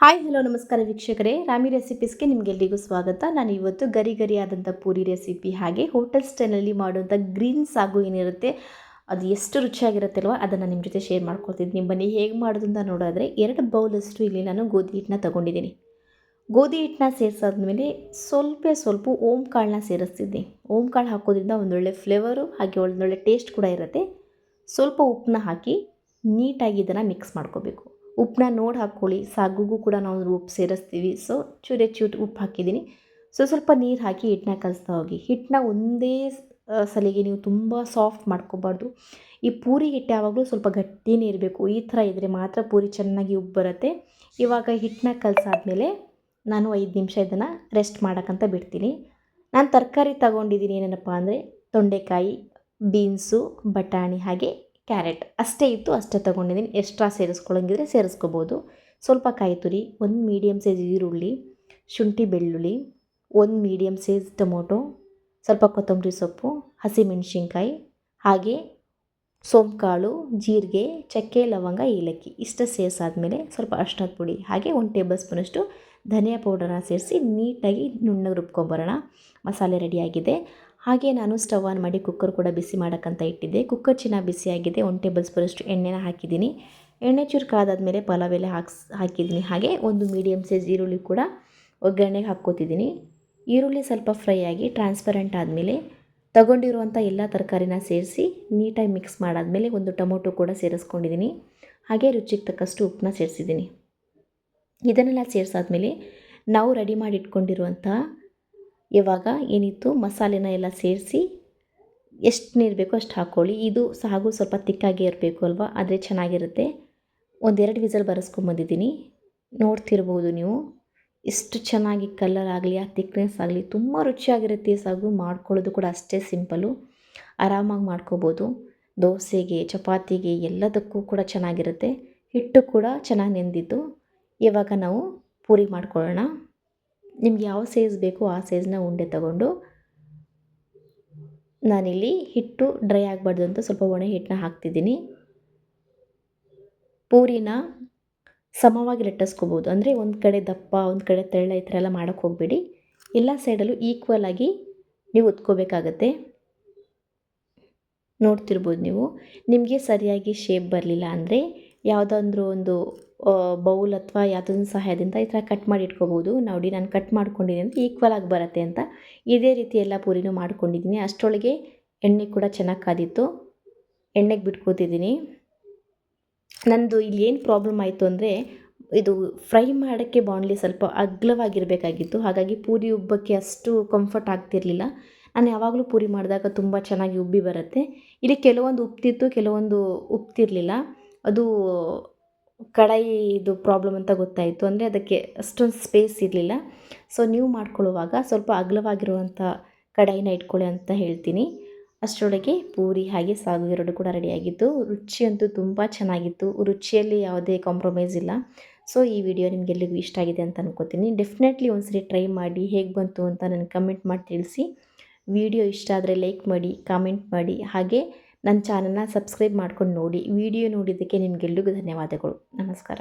Hi hello ನಮಸ್ಕಾರ ವೀಕ್ಷಕರೇ. ರಾಮಿ ರೆಸಿಪೀಸ್ಗೆ ನಿಮಗೆಲ್ಲರಿಗೂ ಸ್ವಾಗತ. ನಾನು ಇವತ್ತು ಗರಿ ಗರಿ ಪೂರಿ ರೆಸಿಪಿ, ಹಾಗೆ ಹೋಟೆಲ್ ಸ್ಟೈಲಲ್ಲಿ ಮಾಡುವಂಥ ಗ್ರೀನ್ ಸಾಗು ಏನಿರುತ್ತೆ, ಅದು ಎಷ್ಟು ರುಚಿಯಾಗಿರುತ್ತಲ್ವ ಅದನ್ನು ನಿಮ್ಮ ಜೊತೆ ಶೇರ್ ಮಾಡ್ಕೊಳ್ತಿದ್ದೀನಿ ಬನ್ನಿ ಹೇಗೆ ಮಾಡೋದು ಅಂತ ನೋಡೋದ್ರೆ ಎರಡು ಬೌಲಷ್ಟು ಇಲ್ಲಿ ನಾನು ಗೋಧಿ ಹಿಟ್ಟನ್ನ ತೊಗೊಂಡಿದ್ದೀನಿ. ಗೋಧಿ ಹಿಟ್ಟನ್ನ ಸೇರಿಸಾದ್ಮೇಲೆ ಸ್ವಲ್ಪ ಸ್ವಲ್ಪ ಓಂ ಕಾಳನ್ನ ಸೇರಿಸ್ತಿದ್ದೆ ಓಂ ಕಾಳು ಹಾಕೋದ್ರಿಂದ ಒಂದೊಳ್ಳೆ ಫ್ಲೇವರು ಹಾಗೆ ಒಂದೊಳ್ಳೆ ಟೇಸ್ಟ್ ಕೂಡ ಇರುತ್ತೆ. ಸ್ವಲ್ಪ ಉಪ್ಪನ್ನ ಹಾಕಿ ನೀಟಾಗಿ ಇದನ್ನು ಮಿಕ್ಸ್ ಮಾಡ್ಕೋಬೇಕು. ಉಪ್ಪನ್ನ ನೋಡಿ ಹಾಕ್ಕೊಳ್ಳಿ. ಸಾಗುಗೂ ಕೂಡ ನಾವು ಉಪ್ಪು ಸೇರಿಸ್ತೀವಿ. ಸೊ ಚೂರೆ ಚೂಟ್ ಉಪ್ಪು ಹಾಕಿದ್ದೀನಿ. ಸೊ ಸ್ವಲ್ಪ ನೀರು ಹಾಕಿ ಹಿಟ್ಟನ್ನ ಕಲಿಸ್ತಾ ಹೋಗಿ. ಹಿಟ್ಟನ್ನ ಒಂದೇ ಸಲಿಗೆ ನೀವು ತುಂಬ ಸಾಫ್ಟ್ ಮಾಡ್ಕೋಬಾರ್ದು. ಈ ಪೂರಿ ಹಿಟ್ಟು ಯಾವಾಗಲೂ ಸ್ವಲ್ಪ ಗಟ್ಟಿನೇ ಇರಬೇಕು. ಈ ಥರ ಇದ್ದರೆ ಮಾತ್ರ ಪೂರಿ ಚೆನ್ನಾಗಿ ಉಪ್ಪು ಬರುತ್ತೆ. ಇವಾಗ ಹಿಟ್ಟನ್ನ ಕಲಸಾದ್ಮೇಲೆ ನಾನು ಐದು ನಿಮಿಷ ಇದನ್ನು ರೆಸ್ಟ್ ಮಾಡೋಕ್ಕಂತ ಬಿಡ್ತೀನಿ. ನಾನು ತರಕಾರಿ ತಗೊಂಡಿದ್ದೀನಿ ಏನೇನಪ್ಪ ಅಂದರೆ, ತೊಂಡೆಕಾಯಿ, ಬೀನ್ಸು, ಬಟಾಣಿ ಹಾಗೆ ಕ್ಯಾರೆಟ್ ಅಷ್ಟೇ ಇತ್ತು ಅಷ್ಟೇ ತೊಗೊಂಡಿದ್ದೀನಿ. ಎಕ್ಸ್ಟ್ರಾ ಸೇರಿಸ್ಕೊಳ್ಳೋಂಗಿದ್ರೆ ಸೇರಿಸ್ಕೋಬೋದು. ಸ್ವಲ್ಪ ಕಾಯಿ ತುರಿ, ಒಂದು ಮೀಡಿಯಮ್ ಸೈಜ್ ಈರುಳ್ಳಿ, ಶುಂಠಿ ಬೆಳ್ಳುಳ್ಳಿ, ಒಂದು ಮೀಡಿಯಮ್ ಸೈಜ್ ಟೊಮೊಟೊ, ಸ್ವಲ್ಪ ಕೊತ್ತಂಬರಿ ಸೊಪ್ಪು, ಹಸಿಮೆಣಸಿನ್ಕಾಯಿ, ಹಾಗೆ ಸೋಂಕಾಳು, ಜೀರಿಗೆ, ಚಕ್ಕೆ, ಲವಂಗ, ಏಲಕ್ಕಿ ಇಷ್ಟು ಸೇರಿಸಾದ್ಮೇಲೆ ಸ್ವಲ್ಪ ಅರ್ಶಿನದ ಪುಡಿ, ಹಾಗೆ ಒಂದು ಟೇಬಲ್ ಸ್ಪೂನಷ್ಟು ಧನಿಯಾ ಪೌಡರನ್ನ ಸೇರಿಸಿ ನೀಟಾಗಿ ನುಣ್ಣಗೆ ರುಬ್ಕೊಂಬರೋಣ. ಮಸಾಲೆ ರೆಡಿಯಾಗಿದೆ ಹಾಗೆ ನಾನು ಸ್ಟವ್ ಆನ್ ಮಾಡಿ ಕುಕ್ಕರ್ ಕೂಡ ಬಿಸಿ ಮಾಡೋಕ್ಕಂತ ಇಟ್ಟಿದ್ದೆ. ಕುಕ್ಕರ್ ಚೆನ್ನಾಗಿ ಬಿಸಿಯಾಗಿದೆ. ಒನ್ ಟೇಬಲ್ ಸ್ಪೂನಷ್ಟು ಎಣ್ಣೆನ ಹಾಕಿದ್ದೀನಿ. ಎಣ್ಣೆ ಚೂರು ಕಾದಾದ್ಮೇಲೆ ಪಲಾವ್ ಎಲೆ ಹಾಕ್ಸ್, ಹಾಕಿದ್ದೀನಿ. ಹಾಗೆ ಒಂದು ಮೀಡಿಯಮ್ ಸೈಜ್ ಈರುಳ್ಳಿ ಕೂಡ ಒಗ್ಗರಣೆಗೆ ಹಾಕ್ಕೋತಿದ್ದೀನಿ. ಈರುಳ್ಳಿ ಸ್ವಲ್ಪ ಫ್ರೈ ಆಗಿ ಟ್ರಾನ್ಸ್ಪರೆಂಟ್ ಆದಮೇಲೆ ತಗೊಂಡಿರುವಂಥ ಎಲ್ಲ ತರಕಾರಿನ ಸೇರಿಸಿ ನೀಟಾಗಿ ಮಿಕ್ಸ್ ಮಾಡಾದಮೇಲೆ ಒಂದು ಟೊಮೊಟೊ ಕೂಡ ಸೇರಿಸ್ಕೊಂಡಿದ್ದೀನಿ. ಹಾಗೆ ರುಚಿಗೆ ತಕ್ಕಷ್ಟು ಉಪ್ಪನ್ನ ಸೇರಿಸಿದ್ದೀನಿ. ಇದನ್ನೆಲ್ಲ ಸೇರಿಸಾದ್ಮೇಲೆ ನಾವು ರೆಡಿ ಮಾಡಿ ಇಟ್ಕೊಂಡಿರುವಂಥ ಇವಾಗ ಏನಿತ್ತು? ಮಸಾಲೆನ ಎಲ್ಲ ಸೇರಿಸಿ ಎಷ್ಟು ನೀರು ಬೇಕೋ ಅಷ್ಟು ಹಾಕ್ಕೊಳ್ಳಿ ಇದು ಸಾಗು ಸ್ವಲ್ಪ ತಿಕ್ಕಾಗಿ ಇರಬೇಕು ಅಲ್ವಾ? ಆದರೆ ಚೆನ್ನಾಗಿರುತ್ತೆ. ಒಂದೆರಡು ವಿಸಲ್ ಬರೆಸ್ಕೊಂಬಂದಿದ್ದೀನಿ ನೋಡ್ತಿರ್ಬೋದು ನೀವು. ಎಷ್ಟು ಚೆನ್ನಾಗಿ ಕಲರ್ ಆಗಲಿ, ಆ ತಿಕ್ನೆಸ್ ಆಗಲಿ, ತುಂಬ ರುಚಿಯಾಗಿರುತ್ತೆ ಸಾಗು. ಮಾಡ್ಕೊಳ್ಳೋದು ಕೂಡ ಅಷ್ಟೇ ಸಿಂಪಲು ಆರಾಮಾಗಿ ಮಾಡ್ಕೋಬೋದು. ದೋಸೆಗೆ, ಚಪಾತಿಗೆ ಎಲ್ಲದಕ್ಕೂ ಕೂಡ ಚೆನ್ನಾಗಿರುತ್ತೆ. ಹಿಟ್ಟು ಕೂಡ ಚೆನ್ನಾಗಿ ನೆಂದಿದ್ದು. ಇವಾಗ ನಾವು ಪೂರಿ ಮಾಡ್ಕೊಳ್ಳೋಣ. ನಿಮ್ಗೆ ಯಾವ ಸೈಜ್ ಬೇಕೋ ಆ ಸೈಜ್ನ ಉಂಡೆ ತಗೊಂಡು ನಾನಿಲ್ಲಿ ಹಿಟ್ಟು ಡ್ರೈ ಆಗಬಾರ್ದು ಅಂತ ಸ್ವಲ್ಪ ಒಣ ಹಿಟ್ಟನ್ನ ಹಾಕ್ತಿದ್ದೀನಿ. ಪೂರಿನ ಸಮವಾಗಿ ಲಟ್ಟಿಸ್ಕೋಬೋದು. ಅಂದರೆ ಒಂದು ಕಡೆ ದಪ್ಪ, ಒಂದು ಕಡೆ ತೆಳ್ಳ ಈ ಥರ ಎಲ್ಲ ಮಾಡೋಕ್ಕೆ ಹೋಗಬೇಡಿ. ಎಲ್ಲ ಸೈಡಲ್ಲೂ ಈಕ್ವಲ್ ಆಗಿ ನೀವು ಒತ್ಕೋಬೇಕಾಗತ್ತೆ ನೋಡ್ತಿರ್ಬೋದು ನೀವು. ನಿಮಗೆ ಸರಿಯಾಗಿ ಶೇಪ್ ಬರಲಿಲ್ಲ ಅಂದರೆ ಯಾವುದಾದ್ರೂ ಒಂದು ಬೌಲ್ ಅಥವಾ ಯಾವುದೊಂದು ಸಹಾಯದಿಂದ ಈ ಥರ ಕಟ್ ಮಾಡಿ ಇಟ್ಕೋಬೋದು. ನೋಡಿ ನಾನು ಕಟ್ ಮಾಡ್ಕೊಂಡಿದ್ದೀನಿ ಅಂತ ಈಕ್ವಲ್ ಆಗಿ ಬರುತ್ತೆ ಅಂತ. ಇದೇ ರೀತಿ ಎಲ್ಲ ಪೂರಿನೂ ಮಾಡ್ಕೊಂಡಿದ್ದೀನಿ. ಅಷ್ಟರೊಳಗೆ ಎಣ್ಣೆ ಕೂಡ ಚೆನ್ನಾಗಿ ಕಾದಿತ್ತು. ಎಣ್ಣೆಗೆ ಬಿಟ್ಕೋತಿದ್ದೀನಿ. ನಂದು ಇಲ್ಲಿ ಏನು ಪ್ರಾಬ್ಲಮ್ ಆಯಿತು ಅಂದರೆ, ಇದು ಫ್ರೈ ಮಾಡೋಕ್ಕೆ ಬಾಣಲಿ ಸ್ವಲ್ಪ ಅಗ್ಲವಾಗಿರಬೇಕಾಗಿತ್ತು. ಹಾಗಾಗಿ ಪೂರಿ ಉಬ್ಬಕ್ಕೆ ಅಷ್ಟು ಕಂಫರ್ಟ್ ಆಗ್ತಿರಲಿಲ್ಲ. ನಾನು ಯಾವಾಗಲೂ ಪೂರಿ ಮಾಡಿದಾಗ ತುಂಬ ಚೆನ್ನಾಗಿ ಉಬ್ಬಿ ಬರುತ್ತೆ. ಇಲ್ಲಿ ಕೆಲವೊಂದು ಉಪ್ತಿತ್ತು, ಕೆಲವೊಂದು ಉಬ್ತಿರಲಿಲ್ಲ ಅದು ಕಡಾಯಿದು ಪ್ರಾಬ್ಲಮ್ ಅಂತ ಗೊತ್ತಾಯಿತು. ಅಂದರೆ ಅದಕ್ಕೆ ಅಷ್ಟೊಂದು ಸ್ಪೇಸ್ ಇರಲಿಲ್ಲ. ಸೊ ನೀವು ಮಾಡ್ಕೊಳ್ಳುವಾಗ ಸ್ವಲ್ಪ ಅಗಲವಾಗಿರುವಂಥ ಕಡಾಯಿನ ಇಟ್ಕೊಳ್ಳಿ ಅಂತ ಹೇಳ್ತೀನಿ. ಅಷ್ಟರೊಳಗೆ ಪೂರಿ ಹಾಗೆ ಸಾಗು ಎರಡು ಕೂಡ ರೆಡಿಯಾಗಿತ್ತು ರುಚಿ ಅಂತೂ ತುಂಬ ಚೆನ್ನಾಗಿತ್ತು. ರುಚಿಯಲ್ಲಿ ಯಾವುದೇ ಕಾಂಪ್ರಮೈಸ್ ಇಲ್ಲ. ಸೊ ಈ ವಿಡಿಯೋ ನಿಮಗೆಲ್ಲರಿಗೂ ಇಷ್ಟ ಆಗಿದೆ ಅಂತ ಅನ್ಕೋತೀನಿ. ಡೆಫಿನೆಟ್ಲಿ ಒಂದ್ಸರಿ ಟ್ರೈ ಮಾಡಿ ಹೇಗೆ ಬಂತು ಅಂತ ನನಗೆ ಕಮೆಂಟ್ ಮಾಡಿ ತಿಳಿಸಿ. ವಿಡಿಯೋ ಇಷ್ಟ ಆದರೆ ಲೈಕ್ ಮಾಡಿ ಕಾಮೆಂಟ್ ಮಾಡಿ. ಹಾಗೆ ನನ್ನ ಚಾನಲ್ನ ಸಬ್ಸ್ಕ್ರೈಬ್ ಮಾಡ್ಕೊಂಡು ನೋಡಿ. ವಿಡಿಯೋ ನೋಡಿದ್ದಕ್ಕೆ ನಿಮಗೆಲ್ರಿಗೂ ಧನ್ಯವಾದಗಳು. ನಮಸ್ಕಾರ.